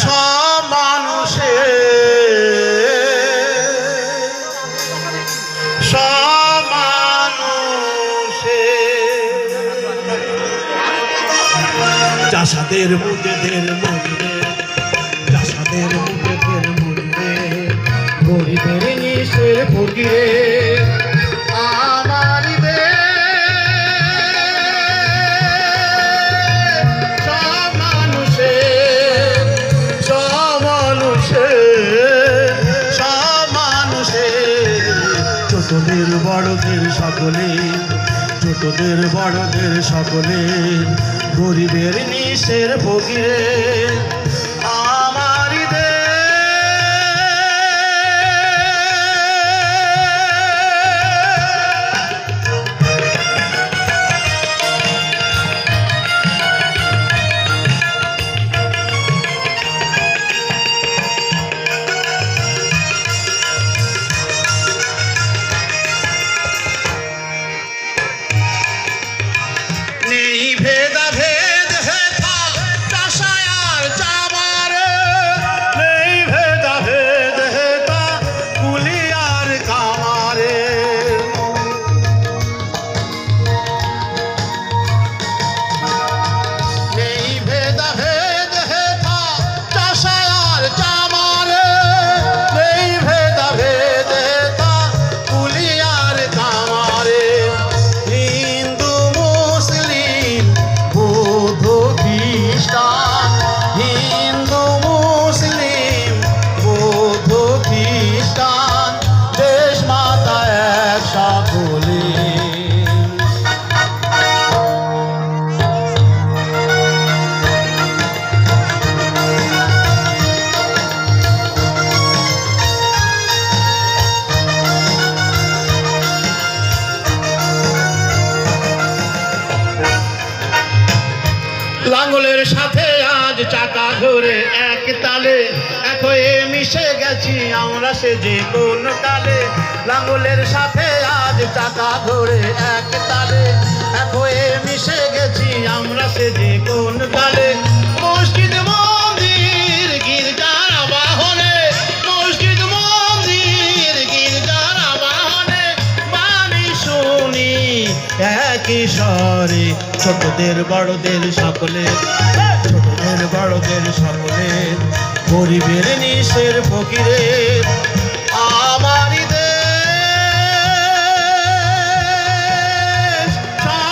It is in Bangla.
সমানুষে সমানুষে সমানুষে চাষাদের মুখেদের মন্দিরে চাষাদের মুখেদের ছোটদের বড়দের সকলে ছোটদের বড়দের সকলে গরিবের নিশের ফকিরে। লাঙ্গলের সাথে আজ চাকা ধরে এক তালে। এক হয়ে মিশে গেছি আমরা সে যে কোন কালে লাঙ্গলের সাথে আজ চাকা ধরে এক তালে। এক হয়ে মিশে গেছি আমরা সে যে কোন কালে একই স্বরে ছোটদের বড়দের সকলে ছোটদের বড়দের সকলে গরিবের নিশের ফকিরে